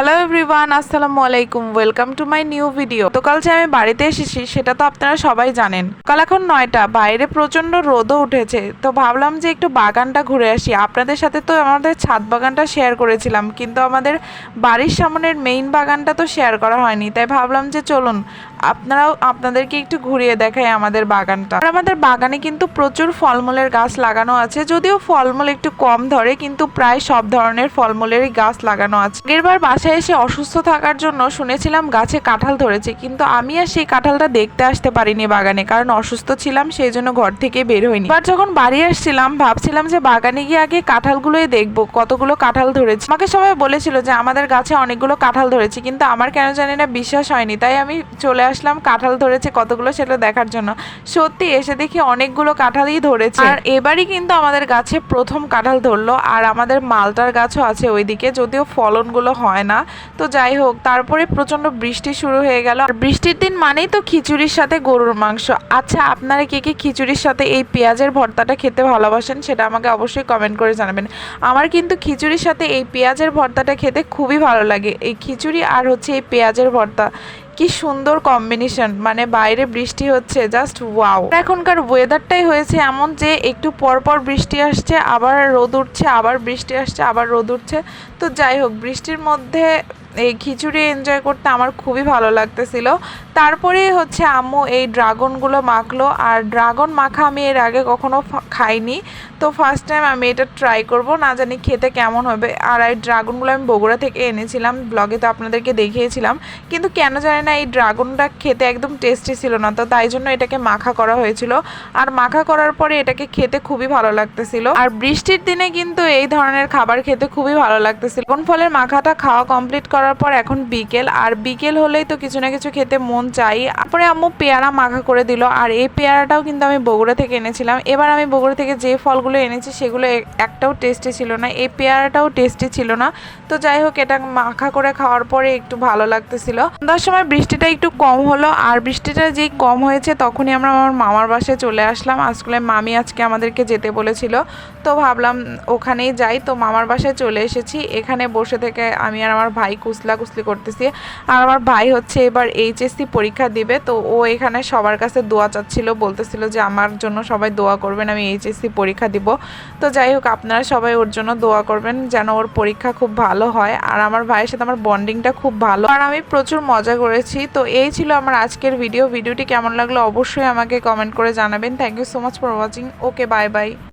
Hello everyone আসসালামু আলাইকুম welcome to my new video তো কাল যে আমি বাড়িতে এসেছি, সেটা তো আপনারা সবাই জানেন। কাল এখন নয়টা, বাইরে প্রচণ্ড রোদও উঠেছে। তো ভাবলাম যে একটু বাগানটা ঘুরে আসি। আপনাদের সাথে তো আমাদের ছাদ বাগানটা শেয়ার করেছিলাম, কিন্তু আমাদের বাড়ির সামনের মেইন বাগানটা তো শেয়ার করা হয়নি। তাই ভাবলাম যে চলুন, আপনারাও আপনাদেরকে একটু ঘুরিয়ে দেখাই আমাদের বাগানটা। আমাদের বাগানে কিন্তু প্রচুর ফলমূলের গাছ লাগানো আছে। যদিও ফলমূল একটু কম ধরে, কিন্তু প্রায় সব ধরনের ফলমূলেরই গাছ লাগানো আছে। আগেরবার বাসায় এসে অসুস্থ থাকার জন্য শুনেছিলাম গাছে কাঁঠাল ধরেছে, কিন্তু আমি আর সেই কাঁঠালটা দেখতে আসতে পারিনি বাগানে, কারণ অসুস্থ ছিলাম, সেই জন্য ঘর থেকে বের হইনি। এবার যখন বাড়ি আসছিলাম, ভাবছিলাম যে বাগানে গিয়ে আগে কাঁঠালগুলোই দেখব, কতগুলো কাঁঠাল ধরেছে। আমাকে সবাই বলেছিল যে আমাদের গাছে অনেকগুলো কাঁঠাল ধরেছে, কিন্তু আমার কেন জানি না বিশ্বাস হয়নি, তাই আমি চলে আসলাম কাঁঠাল ধরেছে কতগুলো সেটা দেখার জন্য। সত্যি এসে দেখি অনেকগুলো কাঁঠালই ধরেছে। আর এবারই কিন্তু আমাদের গাছে প্রথম কাঁঠাল ধরলো, আর আমাদের মালটার গাছও আছে ওইদিকে, যদিও ফলনগুলো হয় না, তো যাই হোক, তারপরে প্রচণ্ড বৃষ্টি শুরু হয়ে গেল। আর বৃষ্টির দিন মানেই তো খিচুড়ির সাথে গরুর মাংস। আচ্ছা আপনারা কে কে খিচুড়ির সাথে এই পেঁয়াজের ভর্তাটা খেতে ভালোবাসেন সেটা আমাকে অবশ্যই কমেন্ট করে জানাবেন। আমার কিন্তু খিচুড়ির সাথে এই পেঁয়াজের ভর্তাটা খেতে খুবই ভালো লাগে। এই খিচুড়ি আর হচ্ছে এই পেঁয়াজের ভর্তা। কি সুন্দর কম্বিনেশন মানে বাইরে বৃষ্টি হচ্ছে জাস্ট ওয়াও এখনকার ওয়েদারটাই হয়েছে এমন যে একটু পর পর বৃষ্টি আসছে, আবার রোদ উঠছে, আবার বৃষ্টি আসছে, আবার রোদ উঠছে। তো যাই হোক, বৃষ্টির মধ্যে এই খিচুড়ি এনজয় করতে আমার খুবই ভালো লাগতেছিল। তারপরে হচ্ছে আম্মু এই ড্রাগনগুলো মাখলো, আর ড্রাগন মাখা আমি এর আগে কখনো খাইনি। তো ফার্স্ট টাইম আমি এটা ট্রাই করব, না জানি খেতে কেমন হবে। আর এই ড্রাগনগুলো আমি বগুড়া থেকে এনেছিলাম ব্লগে তো আপনাদেরকে দেখিয়েছিলাম। কিন্তু কেন জানি না এই ড্রাগনটা খেতে একদম টেস্টি ছিল না, তো তাই জন্য এটাকে মাখা করা হয়েছিল। আর মাখা করার পরে এটাকে খেতে খুবই ভালো লাগতেছিল। আর বৃষ্টির দিনে কিন্তু এই ধরনের খাবার খেতে খুবই ভালো লাগতেছিল। কোন ফলের মাখাটা খাওয়া কমপ্লিট করার পর এখন বিকেল, আর বিকেল হলেই তো কিছু না কিছু খেতে মন চাই। তারপরে আম্মু পেয়ারা মাখা করে দিল, আর এই পেয়ারাটাও কিন্তু আমি বগুড়া থেকে এনেছিলাম। এবার আমি বগুড়া থেকে যে ফলগুলো এনেছি সেগুলো একটাও টেস্টি ছিল না, এই পেয়ারাটাও টেস্টি ছিল না। তো যাই হোক, এটা মাখা করে খাওয়ার পরে একটু ভালো লাগতেছিল। সন্ধ্যার সময় বৃষ্টিটা একটু কম হলো, আর বৃষ্টিটা যেই কম হয়েছে তখনই আমরা আমার মামার বাসায় চলে আসলাম। আসলে মামি আজকে আমাদেরকে যেতে বলেছিল, তো ভাবলাম ওখানেই যাই। তো মামার বাসায় চলে এসেছি। এখানে বসে থেকে আমি আর আমার ভাই কুসলা কুসলি করতেছি। আর আমার ভাই হচ্ছে এবার এইচএসসি পরীক্ষা দিবে, তো ও এখানে সবার কাছে দোয়া চাচ্ছিল, বলতেছিল যে আমার জন্য সবাই দোয়া করবেন, আমি এইচএসসি পরীক্ষা দিব। তো যাই হোক, আপনারা সবাই ওর জন্য দোয়া করবেন যেন ওর পরীক্ষা খুব ভালো হয়। আর আমার ভাইয়ের সাথে আমার বন্ডিংটা খুব ভালো। আর আমি প্রচুর মজা করেছি। তো এই ছিল আমার আজকের ভিডিও ভিডিওটি কেমন লাগল অবশ্যই আমাকে কমেন্ট করে জানাবেন। Thank you so much for watching okay bye bye